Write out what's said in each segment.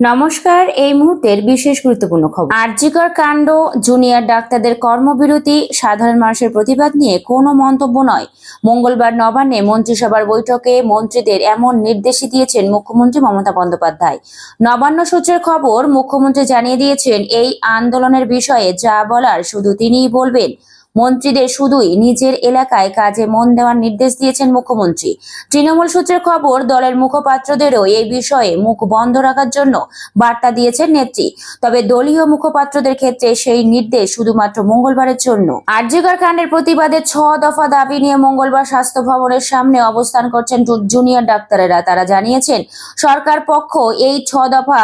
নমস্কার, এই মুহূর্তের বিশেষ গুরুত্বপূর্ণ খবর। আরজিকর কাণ্ড, জুনিয়র ডাক্তারদের কর্মবিরতি, সাধারণ মানুষের প্রতিবাদ নিয়ে কোনো মন্তব্য নয়। মঙ্গলবার নবান্নে মন্ত্রিসভার বৈঠকে মন্ত্রীদের এমন নির্দেশই দিয়েছেন মুখ্যমন্ত্রী মমতা বন্দ্যোপাধ্যায়। নবান্ন সূত্রের খবর, মুখ্যমন্ত্রী জানিয়ে দিয়েছেন, এই আন্দোলনের বিষয়ে যা বলার শুধু তিনিই বলবেন। মন্ত্রীদের শুধুই নিজের এলাকায় কাজে মন দেওয়ার নির্দেশ দিয়েছেন মুখ্যমন্ত্রী। তৃণমূল সূত্রের খবর, দলের মুখপাত্রদেরও এই বিষয়ে মুখ বন্ধ রাখার জন্য বার্তা দিয়েছেন নেত্রী। তবে দলীয় মুখপাত্রদের ক্ষেত্রে সেই নির্দেশ শুধুমাত্র মঙ্গলবারের জন্য। আরজিকর কাণ্ডের প্রতিবাদে ছ দফা দাবি নিয়ে মঙ্গলবার স্বাস্থ্য ভবনের সামনে অবস্থান করছেন জুনিয়র ডাক্তারেরা। তারা জানিয়েছেন, সরকার পক্ষ এই ছ দফা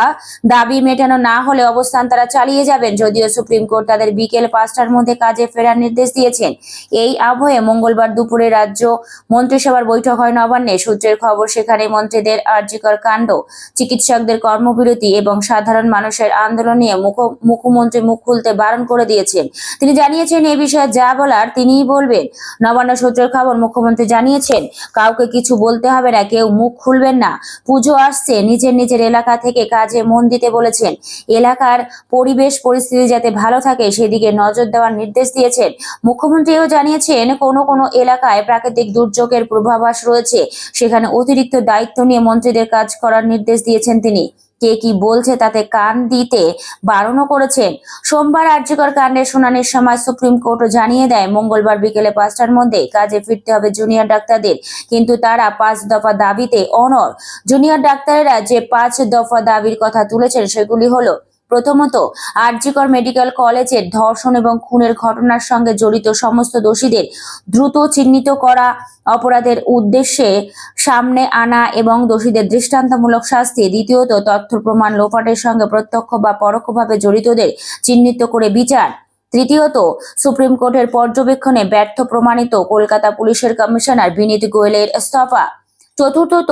দাবি মেটানো না হলে অবস্থান তারা চালিয়ে যাবেন, যদিও সুপ্রিম কোর্ট তাদের বিকেল পাঁচটার মধ্যে কাজে ফেরার নির্দেশ দিয়েছেন। এই আবহে মঙ্গলবার দুপুরে রাজ্য মন্ত্রিসভার বৈঠক হয় নবান্নে। সূত্রের খবর, সেখানে মন্ত্রীদের আর্যিকর কাণ্ড, চিকিৎসকদের কর্মবিরতি এবং সাধারণ মানুষের আন্দোলন নিয়ে মুখ- মুখ্যমন্ত্রী মুখ খুলতে বারণ করে দিয়েছেন। তিনি জানিয়েছেন, এ বিষয়ে যা বলার তিনিই বলবেন। নবান্ন সূত্রের খবর, মুখ্যমন্ত্রী জানিয়েছেন, কাউকে কিছু বলতে হবে না, কেউ মুখ খুলবেন না। পুজো আসছে, নিজের নিজের এলাকা থেকে কাজে মন দিতে বলেছেন। এলাকার পরিবেশ, পরিস্থিতি যাতে ভালো থাকে, সেদিকে নজর দেওয়ার নির্দেশ দিয়েছেন। মুখ্যমন্ত্রীও জানিয়েছেন, কোনো কোনো এলাকায় প্রাকৃতিক দুর্যোগের পূর্বাভাস রয়েছে। সেখানে অতিরিক্ত দায়িত্ব নিয়ে মন্ত্রীদের কাজ করার নির্দেশ দিয়েছেন তিনি। কে কি বলছে তাতে কান দিতে বারণও করেছেন। সোমবার আর্যকর কাণ্ডের শুনানির সময় সুপ্রিম কোর্টও জানিয়ে দেয়, মঙ্গলবার বিকেলে পাঁচটার মধ্যে কাজে ফিরতে হবে জুনিয়র ডাক্তারদের। কিন্তু তারা পাঁচ দফা দাবিতে অনর জুনিয়র ডাক্তারেরা যে পাঁচ দফা দাবির কথা তুলেছেন, সেগুলি হলো প্রথমত, আরজিকর মেডিকেল কলেজের ধর্ষণ এবং খুনের ঘটনার সঙ্গে জড়িত সমস্ত দোষীদের দ্রুত চিহ্নিত করা অপরাধের উদ্দেশ্যে সামনে আনা এবং দোষীদের দৃষ্টান্তমূলক শাস্তি, দ্বিতীয়ত, তথ্য প্রমাণ লোপাটের সঙ্গে প্রত্যক্ষ বা পরোক্ষভাবে জড়িতদের চিহ্নিত করে বিচার। তৃতীয়ত, সুপ্রিম কোর্টের পর্যবেক্ষণে ব্যর্থ প্রমাণিত কলকাতা পুলিশের কমিশনার বিনীত গোয়েলের ইস্তফা। চতুর্থত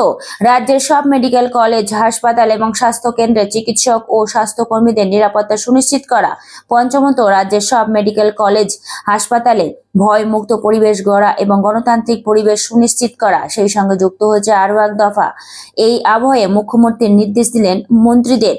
রাজ্যের সব মেডিকেল কলেজ হাসপাতাল এবং স্বাস্থ্য কেন্দ্রে চিকিৎসক ও স্বাস্থ্যকর্মীদের নিরাপত্তা সুনিশ্চিত করা। পঞ্চমত রাজ্যের সব মেডিকেল কলেজ হাসপাতালে ভয়মুক্ত পরিবেশ গড়া এবং গণতান্ত্রিক পরিবেশ সুনিশ্চিত করা, সেই সঙ্গে যুক্ত হয়েছে আরও এক দফা। এই আবহে মুখ্যমন্ত্রীর নির্দেশ দিলেন মন্ত্রীদের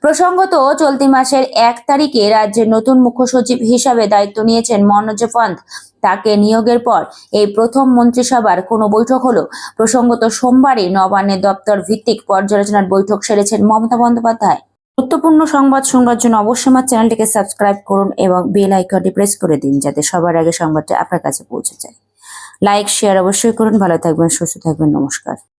প্রসঙ্গত, চলতি মাসের এক তারিখে রাজ্যের নতুন মুখ্য সচিব হিসাবে দায়িত্ব নিয়েছেন মনোজ পন্থ। তাকে নিয়োগের পর এই প্রথম মন্ত্রিসভার কোনো বৈঠক হলো। প্রসঙ্গত, সোমবারই নবান্নের দপ্তর ভিত্তিক পর্যালোচনার বৈঠক সেরেছেন মমতা বন্দ্যোপাধ্যায়। গুরুত্বপূর্ণ সংবাদ শোনার জন্য অবশ্যই আমার চ্যানেলটিকে সাবস্ক্রাইব করুন এবং বেল আইকনটি প্রেস করে দিন যাতে সবার আগে সংবাদটা আপনার কাছে পৌঁছে যায়। লাইক, শেয়ার অবশ্যই করুন। ভালো থাকবেন, সুস্থ থাকবেন। নমস্কার।